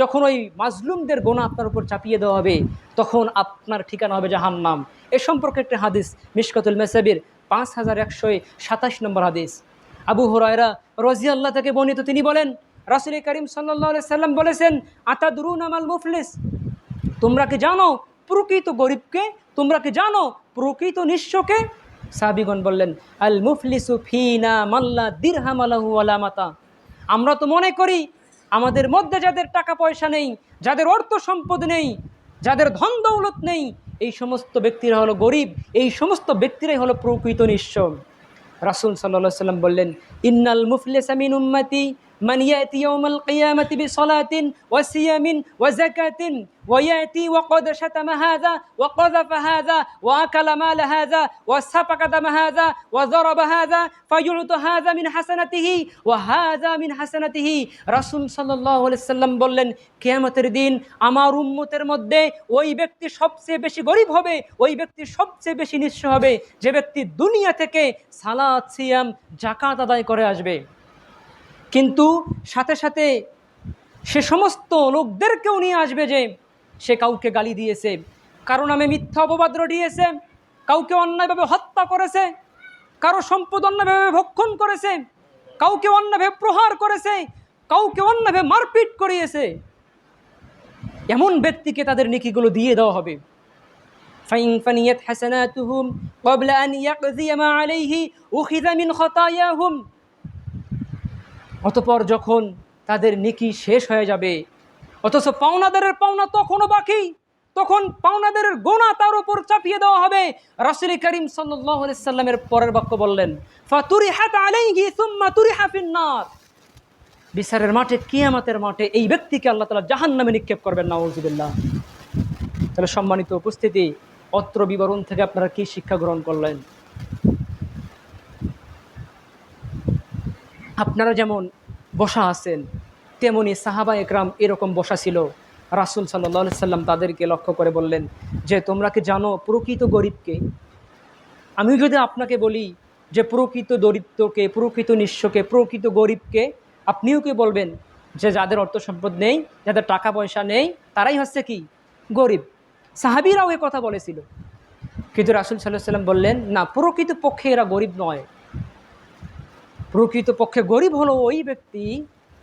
যখন ওই মাজলুমদের গোনা আপনার উপর চাপিয়ে দেওয়া হবে, তখন আপনার ঠিকানা হবে জাহান্নাম। এ সম্পর্কে একটা হাদিস, মিশকাতুল মেসাবির পাঁচ হাজার একশো সাতাশ নম্বর হাদিস। আবু হরায়রা রাজি আল্লাহ থেকে বর্ণিত, তিনি বলেন রাসুল করিম সাল্লাহ সাল্লাম বলেছেন আতা দুরুন আমাল মুফলিস? তোমরা কি জানো প্রকৃত গরিবকে? তোমরা কি জানো প্রকৃত নিঃস্বকে সাবিগণ বললেন, আল মুফলিসু ফিনা মাল্লা দিরহাম আলাহু আলামাতা আমরা তো মনে করি আমাদের মধ্যে যাদের টাকা পয়সা নেই, যাদের অর্থ সম্পদ নেই, যাদের ধন দৌলত নেই, এই সমস্ত ব্যক্তিরা হলো গরিব, এই সমস্ত ব্যক্তিরাই হলো প্রকৃত নিঃস্ব। রাসুল সাল্লাহ সাল্লাম বললেন, ইন্নাল মুফলেসামিন উম্মাতি উম্মতি من يأتي يوم القيامة بصلاة وصيام وزكاة ويأتي وقد شتم هذا وقذف هذا وأكل مال هذا وسفك دم هذا وضرب هذا فيعطى هذا من حسنته وهذا من حسنته রাসূল সাল্লাল্লাহু আলাইহি সাল্লাম বললেন কিয়ামতের দিন আমার উম্মতের মধ্যে ওই ব্যক্তি সবচেয়ে বেশি গরিব হবে ওই ব্যক্তি সবচেয়ে বেশি নিঃস্ব হবে যে ব্যক্তি দুনিয়া থেকে সালাত সিয়াম জাকাত আদায় করে আসবে কিন্তু সাথে সাথে সে সমস্ত লোকদেরকেও নিয়ে আসবে যে সে কাউকে গালি দিয়েছে, কারও নামে মিথ্যা অপবাদ দিয়েছে কাউকে অন্যায়ভাবে হত্যা করেছে, কারও সম্পদ অন্যায়ভাবে ভক্ষণ করেছে, কাউকে অন্যভাবে প্রহার করেছে, কাউকে অন্যভাবে মারপিট করিয়েছে। এমন ব্যক্তিকে তাদের নিকিগুলো দিয়ে দেওয়া হবে। ফাইন উখিযা মিন খতায়াহুম। অতপর যখন তাদের নিকি শেষ হয়ে যাবে, অথচ পাওনাদারের পাওনা তখনও বাকি, তখন পাওনাদারের গোনা তার উপর চাপিয়ে দেওয়া হবে। রাসুল করিম সাল্লামের পরের বাক্য বললেন বিচারের মাঠে, কিয়ামাতের মাঠে এই ব্যক্তিকে আল্লাহ তালা জাহান নামে নিক্ষেপ করবেন নওয়াজুবিল্লাহ তাহলে সম্মানিত উপস্থিতি, অত্র বিবরণ থেকে আপনারা কি শিক্ষা গ্রহণ করলেন? আপনারা যেমন বসা আছেন, তেমনি সাহাবা একরাম এরকম বসা ছিল। রাসুল সাল্লাহ সাল্লাম তাদেরকে লক্ষ্য করে বললেন যে, তোমরা কি জানো প্রকৃত গরিবকে? আমি যদি আপনাকে বলি যে, প্রকৃত দরিদ্রকে, প্রকৃত নিঃস্বকে প্রকৃত গরিবকে, আপনিও কি বলবেন যে, যাদের অর্থ সম্পদ নেই, যাদের টাকা পয়সা নেই, তারাই হচ্ছে কি? গরিব? সাহাবিরাও এ কথা বলেছিল। কিন্তু রাসুল সাল্লাহ সাল্লাম বললেন, না প্রকৃত পক্ষে এরা গরিব নয়। প্রকৃত পক্ষে গরিব হলো ওই ব্যক্তি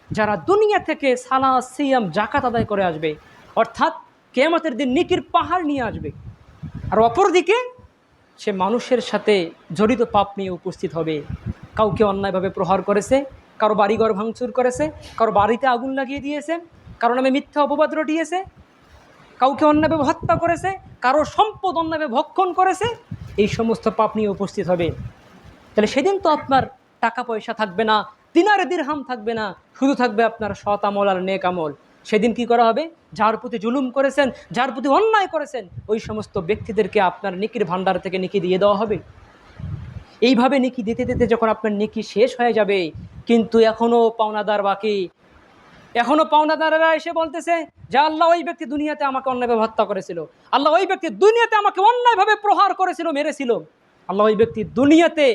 যারা দুনিয়া থেকে সালা সিয়াম জাকাত আদায় করে আসবে। অর্থাৎ কেয়ামতের দিন নিকির পাহাড় নিয়ে আসবে। আর অপরদিকে সে মানুষের সাথে জড়িত পাপ নিয়ে উপস্থিত হবে। কাউকে অন্যায়ভাবে প্রহার করেছে, কারও বাড়িঘর ভাঙচুর করেছে, কারও বাড়িতে আগুন লাগিয়ে দিয়েছে, কারও নামে মিথ্যা অপবাদ রটিয়েছে, কাউকে অন্যায়ভাবে হত্যা করেছে, কারও সম্পদ অন্যায়ভাবে ভক্ষণ করেছে, এই সমস্ত পাপ নিয়ে উপস্থিত হবে। তাহলে সেদিন তো আপনার টাকা পয়সা থাকবে না, দিনারে দিরহাম থাকবে না, শুধু থাকবে আপনার সৎ আমল আর নেক আমল। সেদিন কি করা হবে? যার প্রতি জুলুম করেছেন, যার প্রতি অন্যায় করেছেন, ওই সমস্ত ব্যক্তিদেরকে আপনার নিকির ভান্ডার থেকে নিকি দিয়ে দেওয়া হবে। এইভাবে নিকি দিতে দিতে যখন আপনার নিকি শেষ হয়ে যাবে, কিন্তু এখনও পাওনাদার বাকি। এখনও পাওনাদারেরা এসে বলতেছে, যে আল্লাহ ওই ব্যক্তি দুনিয়াতে আমাকে অন্যায়ভাবে হত্যা করেছিল। আল্লাহ ওই ব্যক্তি দুনিয়াতে আমাকে অন্যায়ভাবে প্রহার করেছিল, মেরেছিল। আল্লাহ ওই ব্যক্তি দুনিয়াতে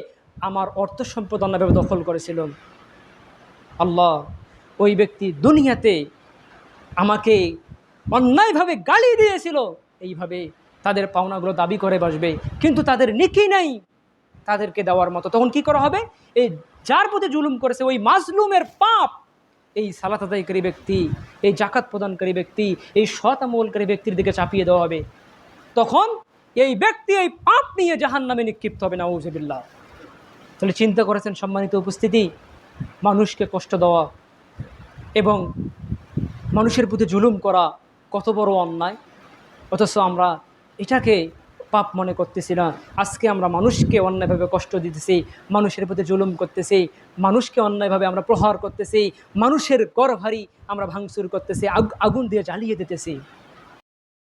আমার অর্থ সম্পদ অন্যভাবে দখল করেছিল। আল্লাহ ওই ব্যক্তি দুনিয়াতে আমাকে অন্যায়ভাবে গালি দিয়েছিল। এইভাবে তাদের পাওনাগুলো দাবি করে বসবে। কিন্তু তাদের নিকি নাই তাদেরকে দেওয়ার মতো। তখন কি করা হবে? এই যার প্রতি জুলুম করেছে, ওই মাজলুমের পাপ, এই সালাত আদায়কারী ব্যক্তি, এই জাকাত প্রদানকারী ব্যক্তি, এই সৎ আমলকারী ব্যক্তির দিকে চাপিয়ে দেওয়া হবে। তখন এই ব্যক্তি এই পাপ নিয়ে জাহান নামে নিক্ষিপ্ত হবে না নাউজবিল্লা তাহলে চিন্তা করেছেন সম্মানিত উপস্থিতি, মানুষকে কষ্ট দেওয়া এবং মানুষের প্রতি জুলুম করা কত বড় অন্যায়। অথচ আমরা এটাকে পাপ মনে করতেছি না। আজকে আমরা মানুষকে অন্যায়ভাবে কষ্ট দিতেছি, মানুষের প্রতি জুলুম করতেছি, মানুষকে অন্যায়ভাবে আমরা প্রহার করতেছি, মানুষের গড় ভারী আমরা ভাঙচুর করতেছি আগুন দিয়ে জ্বালিয়ে দিতেছি।